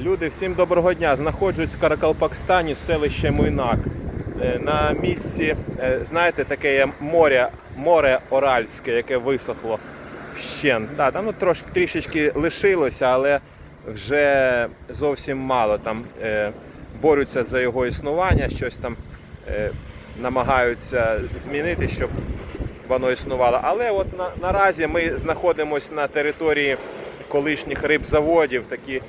Люди, всім доброго дня. Знаходжусь в Каракалпакстані, селище Муйнак. Е, На місці, е, знаєте, таке є море, море Оральське, яке висохло вщент. Да, там ну, трошки трішечки лишилося, але вже зовсім мало. Там е, борються за його існування, щось там е, намагаються змінити, щоб воно існувало. Але от на, наразі ми знаходимося на території колишніх рибзаводів, такі,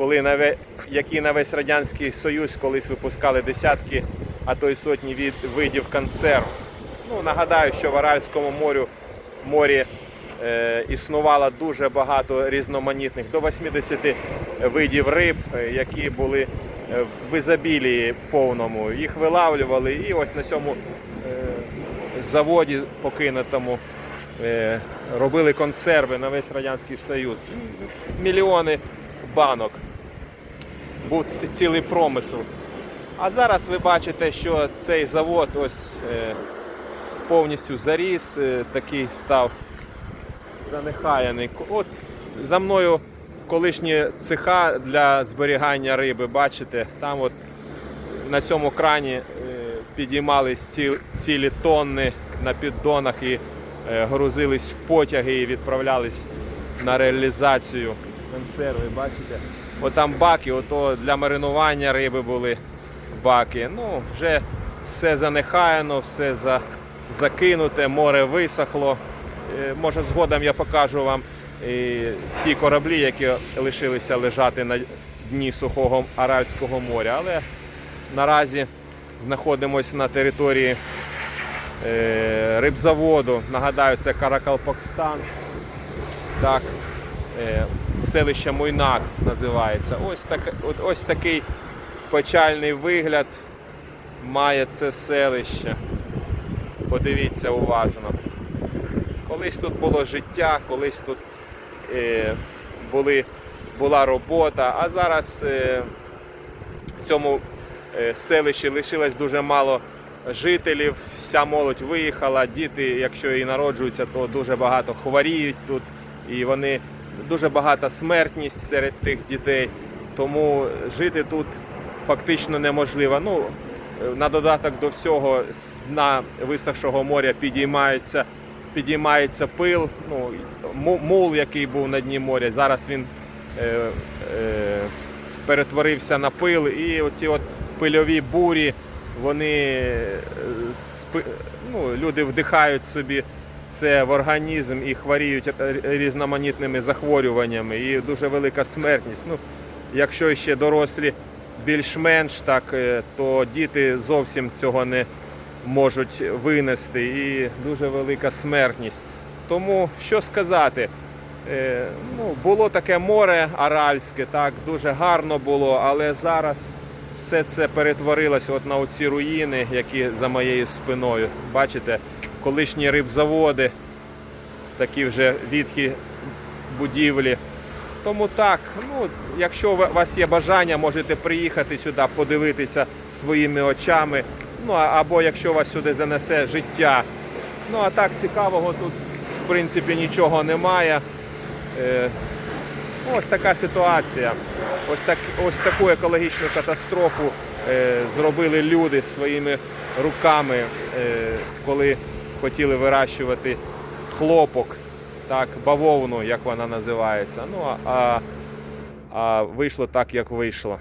коли на ве- які на весь Радянський Союз колись випускали десятки, а то й сотні від, видів консерв. Ну, нагадаю, що в Аральському морю, морі е, існувало дуже багато різноманітних, до 80 видів риб, е, які були е, в ізобілії повному. Їх вилавлювали і ось на цьому е, заводі покинутому е, робили консерви на весь Радянський Союз. Мільйони банок. Був цілий промисел. А зараз ви бачите, що цей завод ось е, повністю заріс, е, такий став занехаяний. От за мною колишні цеха для зберігання риби, бачите, там от на цьому крані е, підіймались ці, цілі тонни на піддонах і грузились в потяги і відправлялись на реалізацію консерви. Бачите? От там баки, ото для маринування риби були баки. Ну, вже все занехаяно, все за, закинуте, море висохло. Е, Може, згодом я покажу вам і ті кораблі, які лишилися лежати на дні сухого Аральського моря. Але наразі знаходимося на території е, рибзаводу. Нагадаю, це Каракалпакстан. Так, е, селище Муйнак називається. Ось, так, ось такий печальний вигляд має це селище. Подивіться уважно. Колись тут було життя, колись тут е, були, була робота, а зараз е, в цьому е, селищі лишилось дуже мало жителів, вся молодь виїхала, діти, якщо і народжуються, то дуже багато хворіють тут, і вони дуже багата смертність серед тих дітей, тому жити тут фактично неможливо. Ну, на додаток до всього з дна висохшого моря підіймаються, підіймається пил, ну, мул, який був на дні моря, зараз він е, е, перетворився на пил, і оці от пильові бурі, вони е, ну, люди вдихають собі це в організм і хворіють різноманітними захворюваннями, і дуже велика смертність. Ну, якщо ще дорослі більш-менш так, е, то діти зовсім цього не можуть винести і дуже велика смертність. Тому що сказати? Е, ну, було таке море аральське, так, дуже гарно було, але зараз все це перетворилося от на оці руїни, які за моєю спиною. Бачите, колишні рибзаводи, такі вже відхи будівлі. Тому так, ну, якщо у вас є бажання, можете приїхати сюди, подивитися своїми очами. Ну, або якщо вас сюди занесе життя. Ну а так цікавого тут в принципі нічого немає. Е, Ось така ситуація. Ось, так, ось таку екологічну катастрофу е, зробили люди своїми руками, е, коли хотіли вирощувати хлопок, так, бавовну, як вона називається. Ну, а, а вийшло так, як вийшло.